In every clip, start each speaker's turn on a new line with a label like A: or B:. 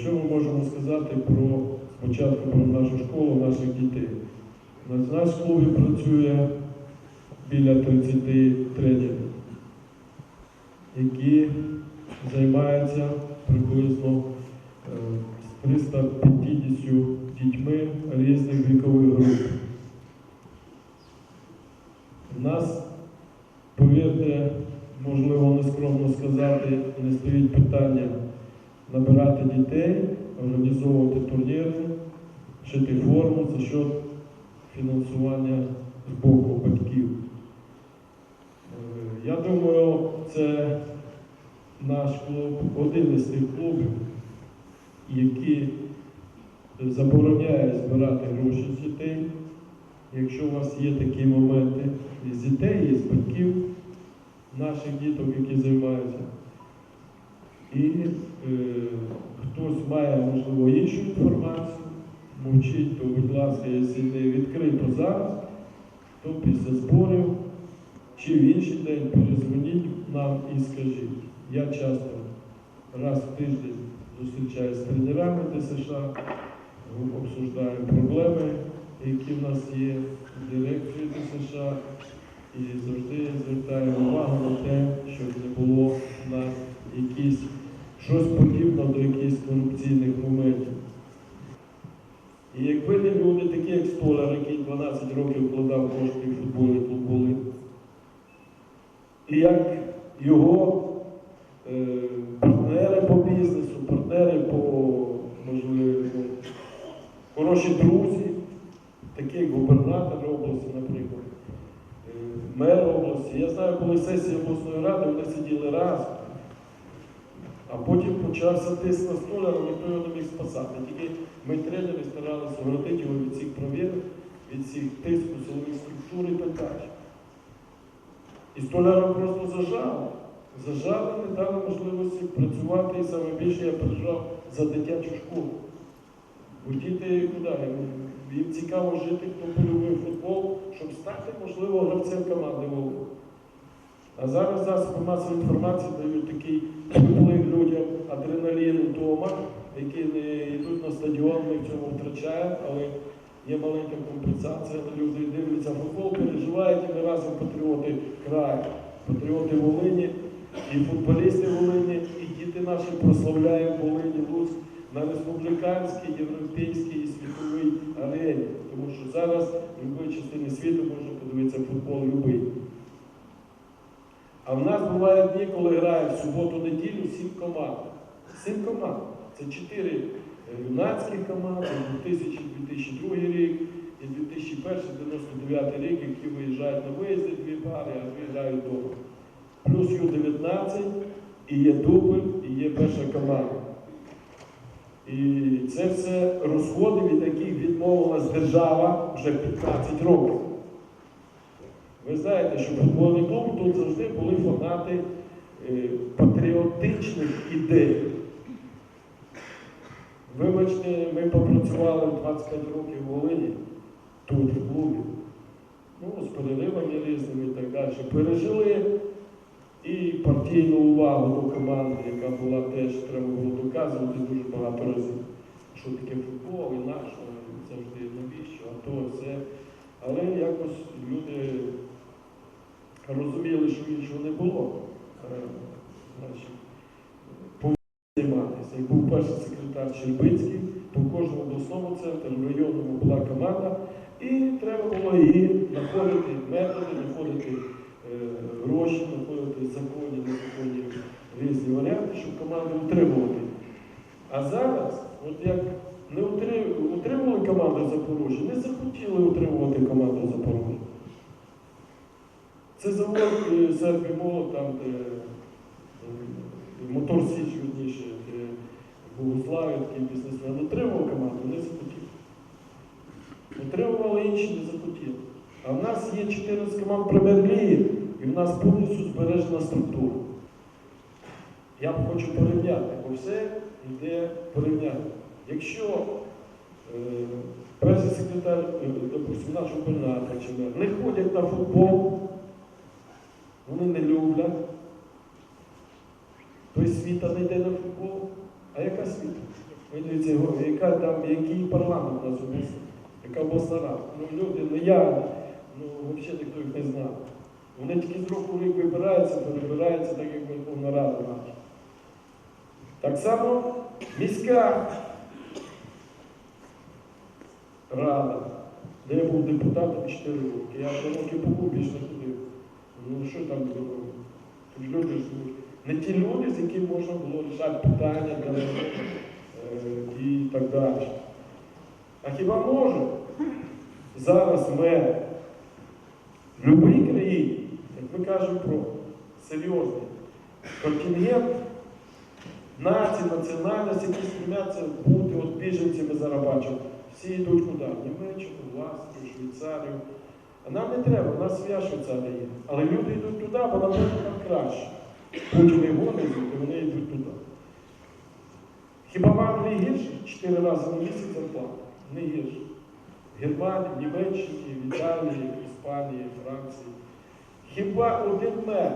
A: що ми можемо сказати про спочатку про нашу школу, наших дітей? У нас в клубі працює біля 30 тренерів, які займаються приблизно е, 350 дітьми різних вікових груп. У нас, повірте, можливо, нескромно сказати, не стоїть питання набирати дітей, організовувати турніри, шити форму за счет фінансування з боку батьків. Е, Я думаю, це наш клуб, один із тих клубів, які забороняє збирати гроші з дітей. Якщо у вас є такі моменти з дітей, і з батьків наших діток, які займаються. І е, хтось має, можливо, іншу інформацію, мовчить, то, будь ласка, якщо не відкрито зараз, то після зборів чи в інший день перезвоніть нам і скажіть. Я часто раз в тиждень зустрічаюся з тренерами ДСШ, обсуждаємо проблеми, які в нас є в дирекції ДСШ, і завжди звертаємо увагу на те, щоб не було в нас якісь щось подібне до якихось корупційних моментів. І якби не люди, такі як Столяр, який 12 років вкладав кошти в футбольний клуб Волинь, і як його е, партнери по бізнесу, партнери по можливо, хороші друзі, такі як губернатор області, наприклад, е, мер області. Я знаю, коли сесія обласної ради, вони сиділи разом. А потім почався тиск на столяра, ніхто його не міг спасати. Тільки ми тренери старалися огородити його від цих провірок, від цих тиску силових структур і далі. І столяра просто зажали. Зажали, не дали можливості працювати і саме більше я переживав за дитячу школу. Бо діти куди? Їм цікаво жити, хто полюбив футбол, щоб стати, можливо, гравцем команди Волги. А зараз засоби масової інформації дають такий вплив людям адреналіну дома, які не йдуть на стадіон, ми в цьому втрачаємо, але є маленька компенсація. Люди дивляться футбол, переживають, і ми разом патріоти краю, патріоти Волині, і футболісти Волині, і діти наші прославляємо Волині Луцьк на республіканській, європейській і світовій арені. Тому що зараз в будь-якій частині світу можна подивитися футбол любий. А в нас бувають дні, коли грає в суботу-неділю сім команд. Сім команд. Це чотири юнацькі команди, 2000-2002 рік і 2001-99 рік, які виїжджають на виїзди дві пари, а грають вдома. Плюс Ю-19, і є дубль, і є перша команда. І це все розходи, від яких відмовилась держава вже 15 років. Ви знаєте, що футбольний клуб тут завжди були фанати е, патріотичних ідей. Вибачте, ми попрацювали 25 років в Волині, тут, в клубі. Ну, переривами різними і так далі. Пережили і партійну увагу до команди, яка була теж, треба було доказувати дуже багато разів, що таке футбол і наш, завжди навіщо, а то все. Але якось люди розуміли, що іншого не було. Е, повинні займатися. І був перший секретар Щербицький, по кожному обласному центру, в районному була команда, і треба було її знаходити методи, знаходити е, гроші, знаходити законні, незаконні різні варіанти, щоб команду утримувати. А зараз, от як не утри- утримували команду Запорожжя, не захотіли утримувати команду Запорожжя. Це завод е, Сербі там, де е, мотор Січ, вірніше, де Богославі, такий бізнесмен, утримував команду, не захотів. Утримували інші, не захотіли. А в нас є 14 команд прем'єр-ліги, і в нас повністю збережена структура. Я хочу порівняти, бо все йде порівняти. Якщо е, перший секретар, е, допустим, наш губернатор чи мер, не ходять на футбол, вони не люблять, то й світа не йде на футбол. А яка світа? Яка там, який парламент у нас яка рада. Ну люди, ну я, ну взагалі ніхто їх не знав. Вони тільки з року в рік вибираються, перебираються, так як Верховна Рада наша. Так само міська рада, де я був депутатом 4 роки. Я вже роки побув, більше. Ну що там було люди. Не ті люди, з якими можна було рішати питання них, е, і так далі. А хіба може зараз мер в будь-якій країні, як ми кажемо про серйозний контингент націй, національності, які стремляться бути от біженцями зараз бачимо. Всі йдуть куди? В Німеччину, в Австрію, Швейцарію. Нам не треба, у нас своя Швейцарія є. Але люди йдуть туди, бо нам там краще. Путін і вони звідти, вони йдуть туди. Хіба в Англії гірше? Чотири рази на місяць зарплата? Не гірше. В в Німеччині, в Італії, в Іспанії, Франції. Хіба один мер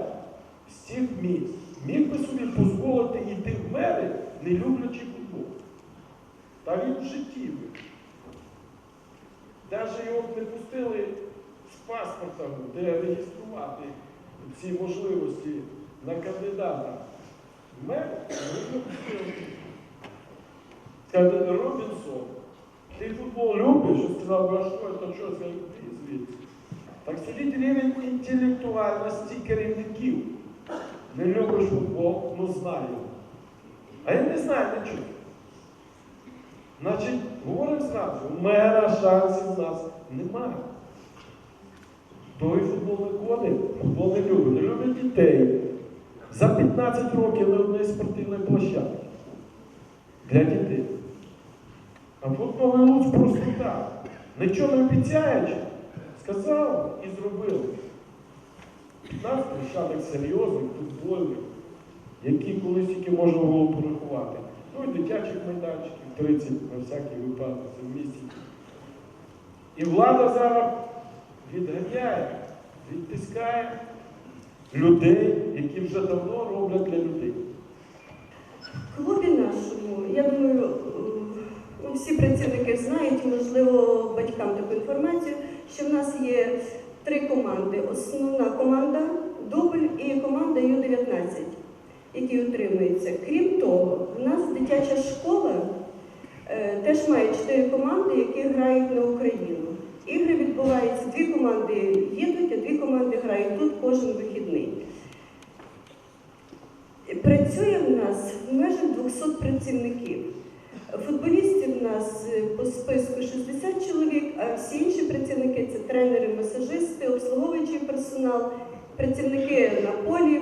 A: з цих міст міг би собі дозволити йти в мери, не люблячи футбол? Та він в житті. Навіть його не пустили з паспортом, де реєструвати ці можливості на кандидата. Мер не Робінсон, ти футбол любиш? Сказав, би, а що це, звідси? Так сидить рівень інтелектуальності керівників. Не любиш футбол, ну знаю. А я не знаю нічого. Значить, говоримо зразу, у мера шансів в нас немає. Той футбол не ходить, футбол не любить, не любить дітей. За 15 років не одної спортивної площадки для дітей. А футбольний луч просто так. Нічого не обіцяючи, сказав і зробив. 15 площадок серйозних, футбольних, які колись тільки можна було порахувати. Ну і дитячих майданчиків 30 на всякий випадок в місті. І влада зараз відганяє, відтискає людей, які вже давно роблять для людей.
B: Клубі нашому, я думаю, всі працівники знають, можливо, батькам таку інформацію, що в нас є три команди. Основна команда дубль і команда Ю-19, які утримуються. Крім того, в нас дитяча школа е, теж має чотири команди, які грають на Україну. Команди їдуть, а дві команди грають тут кожен вихідний. Працює в нас межах 200 працівників. Футболістів в нас е, по списку 60 чоловік, а всі інші працівники це тренери, масажисти, обслуговуючий персонал, працівники на полі,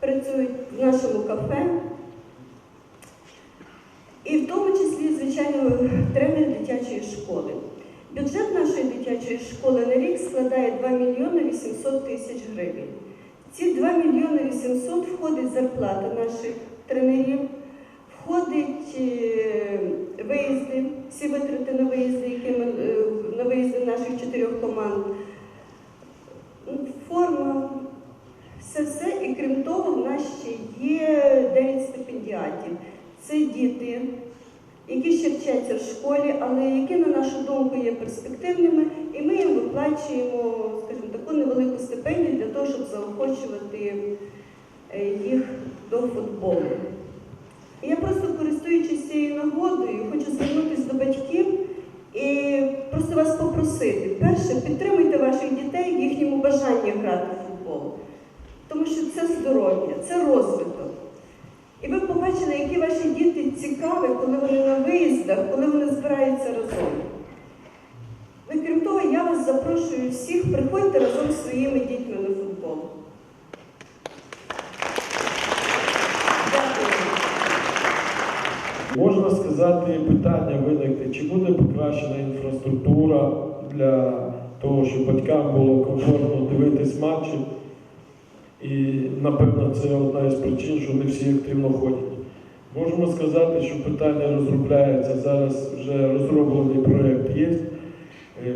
B: працюють в нашому кафе. І в тому числі, звичайно, тренер дитячої школи. Бюджет нашої дитячої школи на рік складає 2 мільйони 800 тисяч гривень. Ці 2 мільйони 800 входить зарплата наших тренерів, входить е, виїзди, всі витрати на виїзди, які ми, е, на виїзди наших чотирьох команд, форма, все все. І крім того, в нас ще є 9 стипендіатів. Це діти, які ще вчаться в школі, але які, на нашу думку, є перспективними, і ми їм виплачуємо, скажімо, таку невелику стипендію для того, щоб заохочувати е, їх до футболу. І я просто користуючись цією нагодою, хочу звернутися до батьків і просто вас попросити. Перше, підтримуйте ваших дітей в їхньому бажанні грати в футбол. Тому що це здоров'я, це розвиток. І ви побачили, які ваші діти цікаві, коли вони на виїздах, коли вони збираються разом. Ну, крім того, я вас запрошую всіх, приходьте разом з своїми дітьми на футбол.
A: Можна сказати, питання виникне, чи буде покращена інфраструктура для того, щоб батькам було комфортно дивитись матчі. І, напевно, це одна із причин, що не всі активно ходять. Можемо сказати, що питання розробляється. Зараз вже розроблений проєкт є. Е,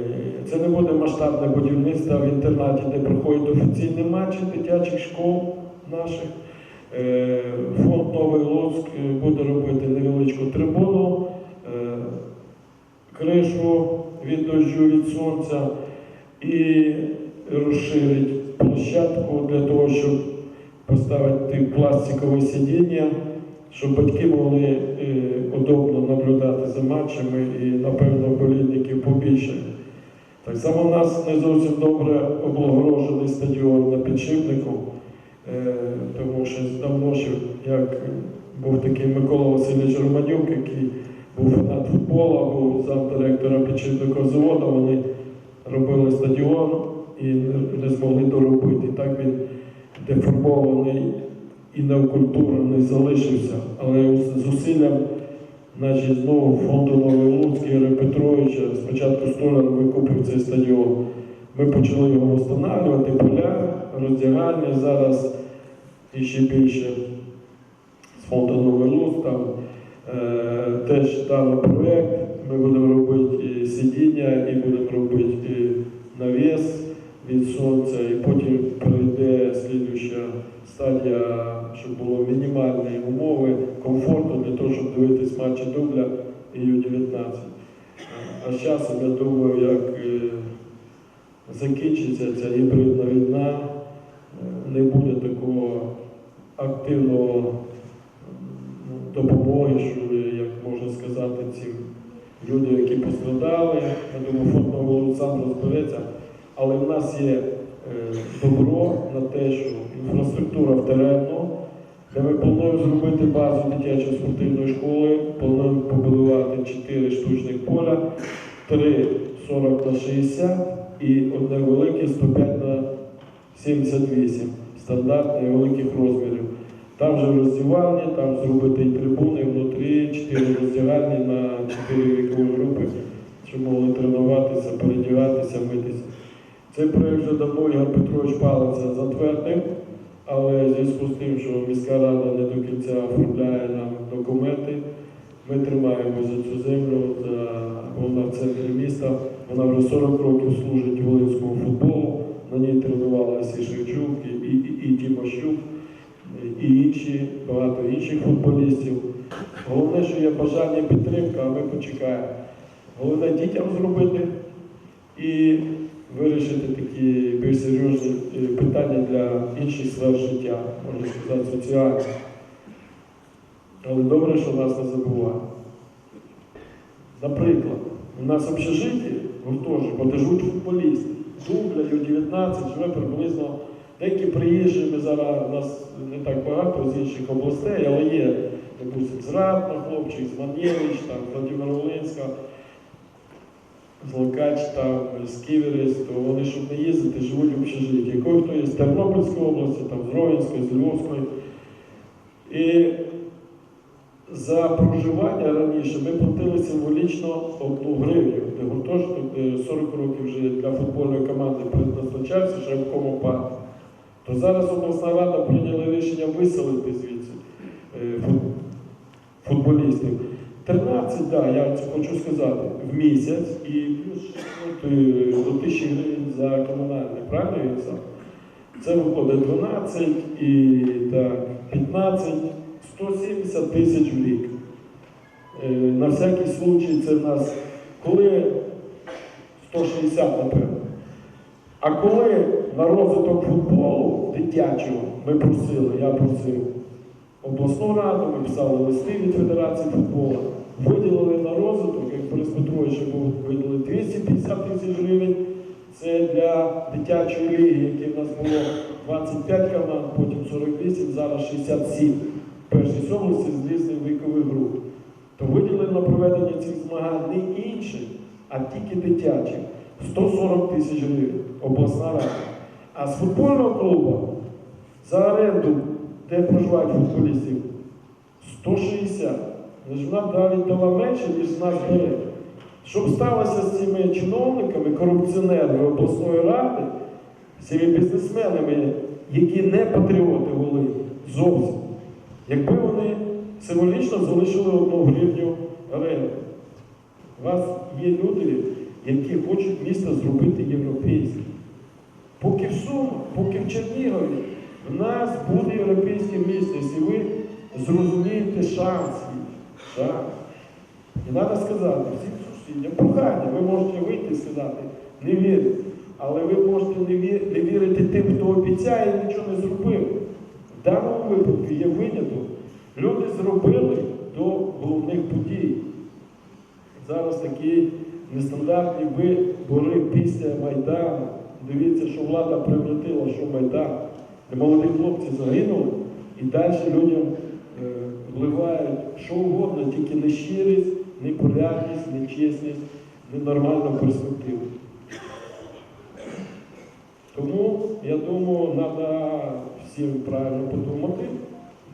A: Це не буде масштабне будівництво в інтернаті, де проходять офіційні матчі дитячих школ наших. Е, Фонд Новий Луцьк е, буде робити невеличку трибуну кришу від дощу, від сонця і розширить площадку для того, щоб поставити пластикове сидіння, щоб батьки могли е, удобно наблюдати за матчами і, напевно, болільників побільше. Так само у нас не зовсім добре облагороджений стадіон на підшипнику, е, тому що давно ще як був такий Микола Васильович Романюк, який був фанат футболу, був замдиректора підшипникового заводу, вони робили стадіон і не- змогли доробити. І так він деформований і неокультурений залишився. Але зусиллям Значить, знову фонду Новий Луцьк Ігоря Петровича, спочатку столяр викупив цей стадіон. Ми почали його встановлювати, поля, роздягальні, зараз і ще більше з фонду Новий Луцьк, там е, теж дали проєкт, ми будемо робити сидіння, і будемо робити навіс від сонця, і потім перейде слідуюча стадія, щоб було мінімальні умови комфорту для того, щоб дивитись матчі дубля і Ю-19. А з часом, я думаю, як е, закінчиться ця гібридна війна, е, не буде такого активного допомоги, що, як можна сказати, цим людям, які пострадали. Я думаю, фонд Нового Олександру розбереться. Але в нас є е, добро на те, що інфраструктура в теренно, ми плануємо зробити базу дитячої спортивної школи, плануємо побудувати 4 штучних поля, 3 40 на 60 і одне велике 105 на 78 стандартних великих розмірів. Там же роздівальні, там зробити і трибуни внутрі, 4 роздягальні на 4 вікові групи, щоб могли тренуватися, передягатися, митися. Цей проєкт вже давно Ігор Петрович Палиця затвердив, але в зв'язку з тим, що міська рада не до кінця оформляє нам документи, ми тримаємо за цю землю, вона в центрі міста, вона вже 40 років служить волинському футболу, на ній тренувалися і Шевчук, і, і, і, і Тімощук, і інші, багато інших футболістів. Головне, що є бажання підтримка, а ми почекаємо. Головне дітям зробити і вирішити такі більш серйозні е, питання для інших сфер життя, можна сказати, соціальних. Але добре, що нас не забувають. Наприклад, у нас в общежитті гуртожитку, де живуть футболісти. Дубля, Ю-19 живе приблизно деякі приїжджі, зараз у нас не так багато з інших областей, але є, допустим, з Ратна хлопчик, з Манєвич, там, з Волинська, з Локач, там, з то вони, щоб не їздити, живуть в общежитті. Якої хто є з Тернопільської області, там, з Ровенської, з Львовської. І за проживання раніше ми платили символічно одну гривню, де гуртожиток де 40 років вже для футбольної команди предназначався Шевкому парку. То зараз обласна рада прийняла рішення виселити звідси е, футболістів. 13, да, я хочу сказати, в місяць і плюс от, е, до 1000 гривень за комунальне, правильно? Це виходить 12 і так, 15, 170 тисяч в рік. Е, На всякий случай це в нас коли 160, напевно. А коли на розвиток футболу дитячого ми просили, я просив обласну раду, ми писали листи від Федерації футболу, виділили на розвиток, Борис Петрович був виділили 250 тисяч гривень. Це для дитячої ліги, які в нас було 25 команд, потім 48, зараз 67. Першій області з різних вікових груп. То виділили на проведення цих змагань не інші, а тільки дитячі. 140 тисяч гривень обласна рада. А з футбольного клубу за оренду, де проживають футболістів, 160. Вона навіть дала менше, ніж з нас бере. Щоб сталося з цими чиновниками, корупціонерами обласної ради, з цими бізнесменами, які не патріоти Волині, зовсім. Якби вони символічно залишили одну гривню оренди. У вас є люди, які хочуть місто зробити європейським. Поки в Сумах, поки в Чернігові, в нас буде європейське місто, якщо ви зрозумієте шанс. Шанс. І треба сказати, всім сусідям. Прохання, ви можете вийти і сказати, не вірю. Але ви можете не вірити тим, хто обіцяє і нічого не зробив. В даному випадку є виняток. Люди зробили до головних подій. Зараз такі нестандартні вибори після Майдану. Дивіться, що влада превратила, що Майдан. Молоді хлопці загинули, і далі людям е, вливають що угодно, тільки не щирість, не порядність, не чесність, не нормальну перспективу. Тому я думаю, треба всім правильно подумати.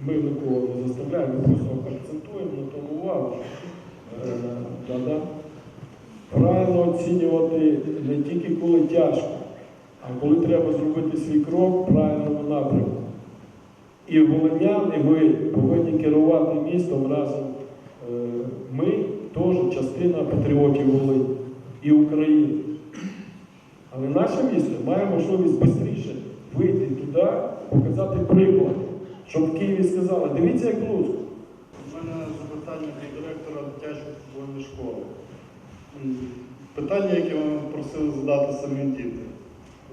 A: Ми нікого не заставляємо, ми просто акцентуємо на тому увагу. Треба правильно оцінювати не тільки коли тяжко, а коли треба зробити свій крок правильному напрямку. І волиняни, ви повинні керувати містом разом. Е, Ми теж частина патріотів Волині і України. Але наше місто має можливість швидше вийти туди, показати приклад, щоб в Києві сказали, дивіться, як Луцьк.
C: У мене запитання до директора дитячої футбольної школи. Питання, яке ми просили задати самі діти.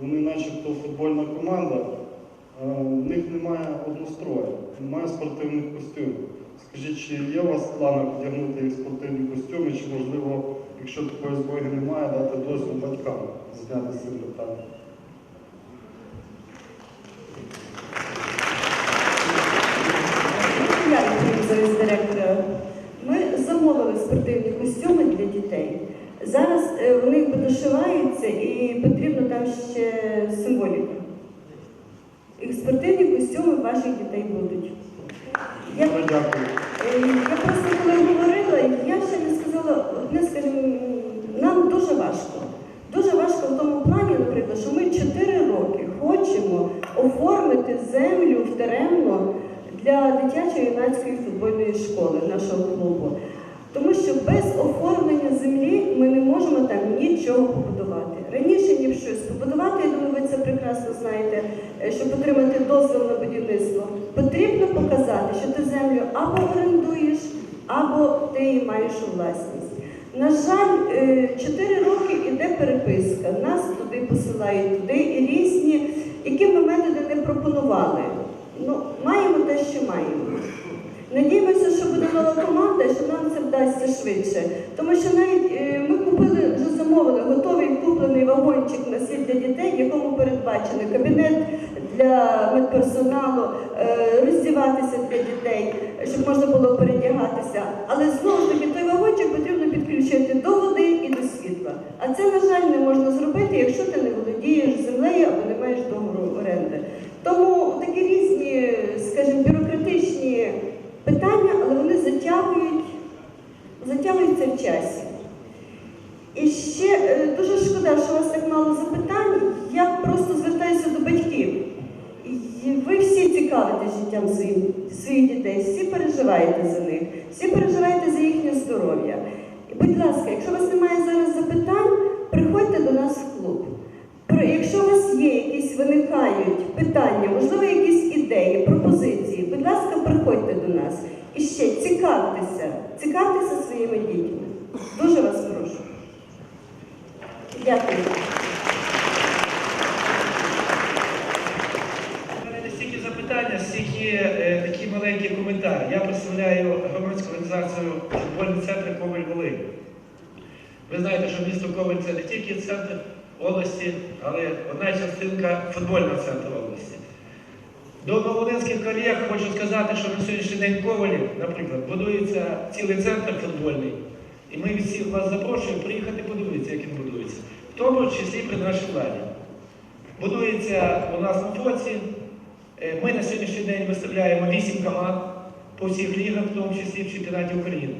C: Вони начебто футбольна команда, в них немає однострою, немає спортивних костюмів. Скажіть, чи є у вас в планах вдягнути їх спортивні костюми, чи можливо, якщо такої змоги немає, дати дозвіл батькам зняти з цим питанням?
B: Ми замовили спортивні костюми для дітей. Зараз е, вони дошиваються і потрібно там ще символіка. І спортивні костюми ваших дітей будуть. Я,
C: дякую.
B: е, я просто коли говорила, я ще не сказала, одне, скажімо, нам дуже важко. Дуже важко в тому плані, наприклад, що ми 4 роки хочемо оформити землю в Теремно для дитячої юнацької футбольної школи нашого клубу. Тому що без оформлення землі ми не можемо там нічого побудувати. Раніше, ніж щось побудувати, я думаю, ви це прекрасно знаєте, е, щоб отримати дозвіл на будівництво, потрібно показати, що ти землю або орендуєш, або ти її маєш у власність. На жаль, е, 4 роки іде переписка. Нас туди посилають туди і різні, які ми методи не пропонували. Ну, маємо те, що маємо. Надіємося, що буде нова команда, що нам це вдасться швидше. Тому що навіть е, ми купили, вже замовили готовий куплений вагончик на світ для дітей, якому передбачений кабінет для медперсоналу, е, роздіватися для дітей, щоб можна було передягатися. Але знову ж таки той вагончик потрібно підключити до води і до світла. А це, на жаль, не можна зробити, якщо ти не володієш землею або не маєш договору оренди. Тому такі різні, скажімо, бюрократичні питання, але вони затягують, затягуються в часі. І ще е, дуже шкода, що у вас так мало запитань. Я просто звертаюся до батьків. І Ви всі цікавитесь життям своїм, своїх дітей, всі переживаєте за них, всі переживаєте за їхнє здоров'я. І, будь ласка, якщо у вас немає зараз запитань, приходьте до нас в клуб. Про- Якщо у вас є якісь виникають питання, можливо, якісь ідеї, пропозиції, будь ласка, приходьте до нас. І ще цікавтеся, цікавтеся своїми дітьми. Дуже вас прошу. Дякую.
D: У мене не стільки запитання, стільки е, маленькі коментарі. Я представляю громадську організацію футбольний центр Коваль Волинь. Ви знаєте, що місто Коваль це не тільки центр області, але одна частинка футбольного центру області. До новолинських колег хочу сказати, що на сьогоднішній день Ковалі, наприклад, будується цілий центр футбольний. І ми всіх вас запрошуємо приїхати подивитися, як він будується. В тому числі при нашій владі. Будується у нас на фоці. Е, Ми на сьогоднішній день виставляємо 8 команд по всіх лігах, в тому числі в чемпіонаті України.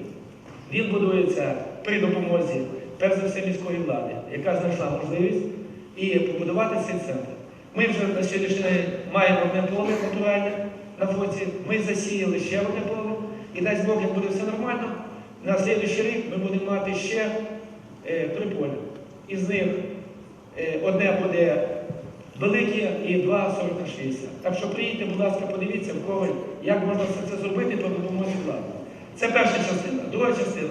D: Він будується при допомозі, перш за все, міської влади, яка знайшла можливість і побудувати цей центр. Ми вже на сьогоднішній день маємо одне поле натуральне на фоці, ми засіяли ще одне поле, і дасть Бог, як буде все нормально, на наступний рік ми будемо мати ще е, три поля. Із них е, одне буде велике і два 40 на 60. Так що приїдьте, будь ласка, подивіться в Коваль, як можна все це зробити по допомозі влади. Це перша частина. Друга частина.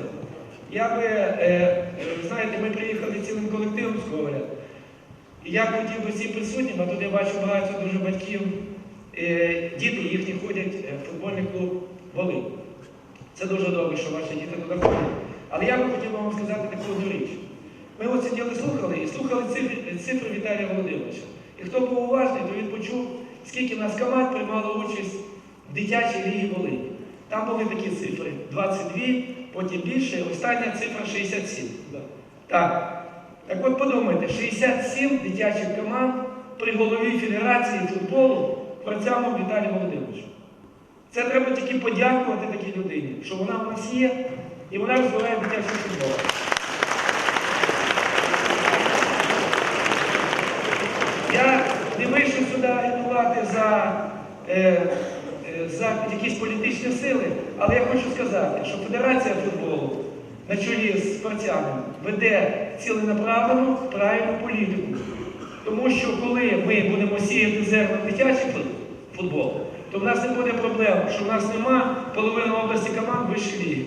D: Я би, е, е, знаєте, ми приїхали цілим колективом з Коваля. Я хотів би всім присутнім, а тут я бачу багато дуже батьків, е, діти їхні ходять в футбольний клуб Волинь. Це дуже добре, що ваші діти туди ходять. Але я би хотів вам сказати таку одну річ. Ми от сиділи, слухали і слухали цифри, цифри Віталія Володимировича. І хто був уважний, то він почув, скільки нас команд приймало участь в дитячій лігі Волині. Там були такі цифри: 22, потім більше, остання цифра 67. Так. Так от подумайте, 67 дитячих команд при голові Федерації футболу Кварцямов Віталію Володимировичу. Це треба тільки подякувати такій людині, що вона в нас є і вона розвиває дитячий футбол. Я не вийшов сюди агітувати за, е, е, за якісь політичні сили, але я хочу сказати, що Федерація футболу на чолі з спортсменами веде ціленаправлену правильну політику. Тому що коли ми будемо сіяти зерно в дитячий фут- футбол, то в нас не буде проблем, що в нас нема половини області команд вищої ліги.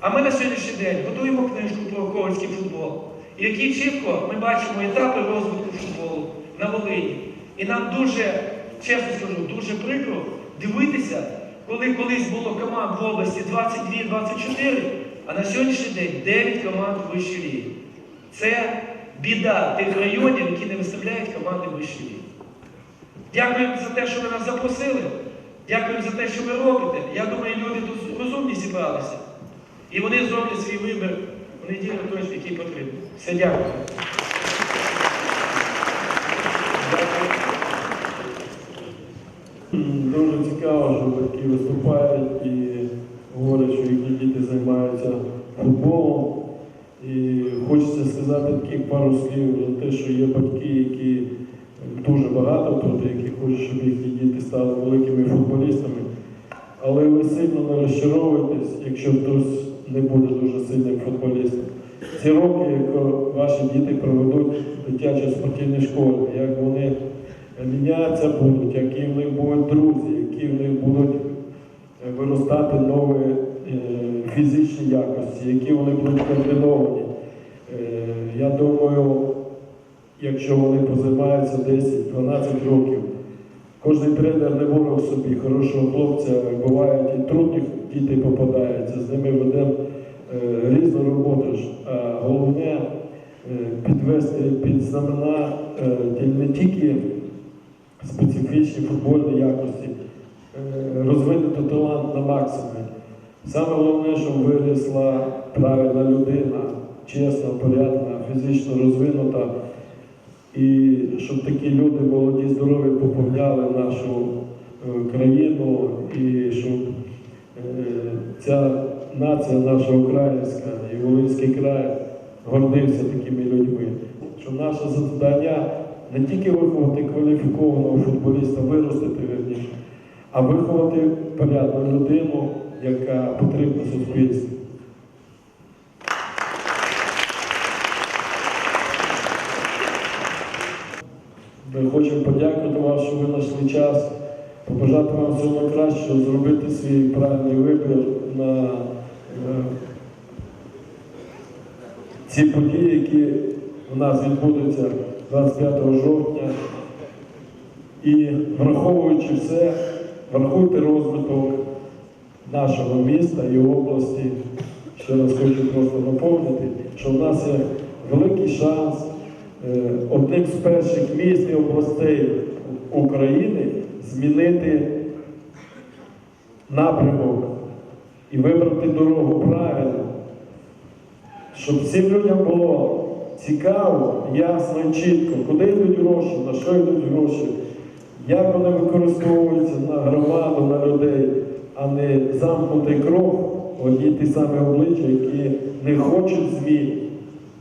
D: А ми на сьогоднішній день готуємо книжку про ковальський футбол, і які чітко ми бачимо етапи розвитку футболу на Волині. І нам дуже, чесно скажу, дуже прикро дивитися, коли колись було команд в області 22-24, а на сьогоднішній день 9 команд вищої ліги. Це біда тих районів, які не виставляють команди вищої ліги. Дякуємо за те, що ви нас запросили. Дякуємо за те, що ви робите. Я думаю, люди тут розумні зібралися. І вони зроблять свій вибір в неділю той, який потрібен. Все дякую.
A: Дуже цікаво, що батьки виступають і говорять, що їхні діти займаються футболом. І хочеться сказати таких пару слів за те, що є батьки, які дуже багато тут, які хочуть, щоб їхні діти стали великими футболістами. Але ви сильно не розчаровуєтесь, якщо хтось не буде дуже сильним футболістом. Ці роки, як ваші діти проведуть в дитячій спортивній школі, як вони мінятися будуть, які в них будуть друзі, які в них будуть е, виростати нові е, фізичні якості, які вони будуть комбіновані. Е, Я думаю, якщо вони позаймаються 10-12 років, кожен тренер не ворог собі хорошого хлопця, бувають і трудні діти попадаються, з ними ведемо е, різну роботу. А головне е, підвести під знамена е, не тільки специфічні футбольні якості, розвинути талант на максимум. Саме головне, щоб вирісла правильна людина, чесна, порядна, фізично розвинута, і щоб такі люди молоді, здорові поповняли нашу е, країну, і щоб е, ця нація наша українська і Волинський край гордився такими людьми. Що наше завдання не тільки виховати кваліфікованого футболіста, виростити вірніше, а виховати порядну людину, яка потрібна суспільству. Ми хочемо подякувати вам, що ви знайшли час, побажати вам всього найкращого, зробити свій правильний вибір на е, ці події, які у нас відбудуться 25 жовтня. І враховуючи все, врахуйте розвиток нашого міста і області. Ще раз хочу просто напомнити, що в нас є великий шанс одним з перших міст і областей України змінити напрямок і вибрати дорогу правильно, щоб всім людям було цікаво, ясно і чітко, куди йдуть гроші, на що йдуть гроші, як вони використовуються на громаду, на людей, а не замкнутий кров, одні ті самі обличчя, які не хочуть змін,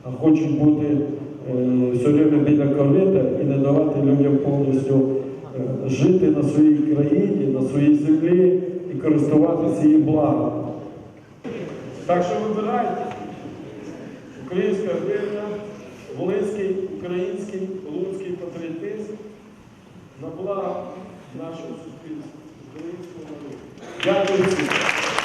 A: а хочуть бути все время біля корита і не давати людям повністю е, жити на своїй країні, на своїй землі і користуватися її благом. Так що вибирайте. Українська гривня, Волинський, український, луцький патріотизм на благо нашого суспільства, українського народу. Дякую всім.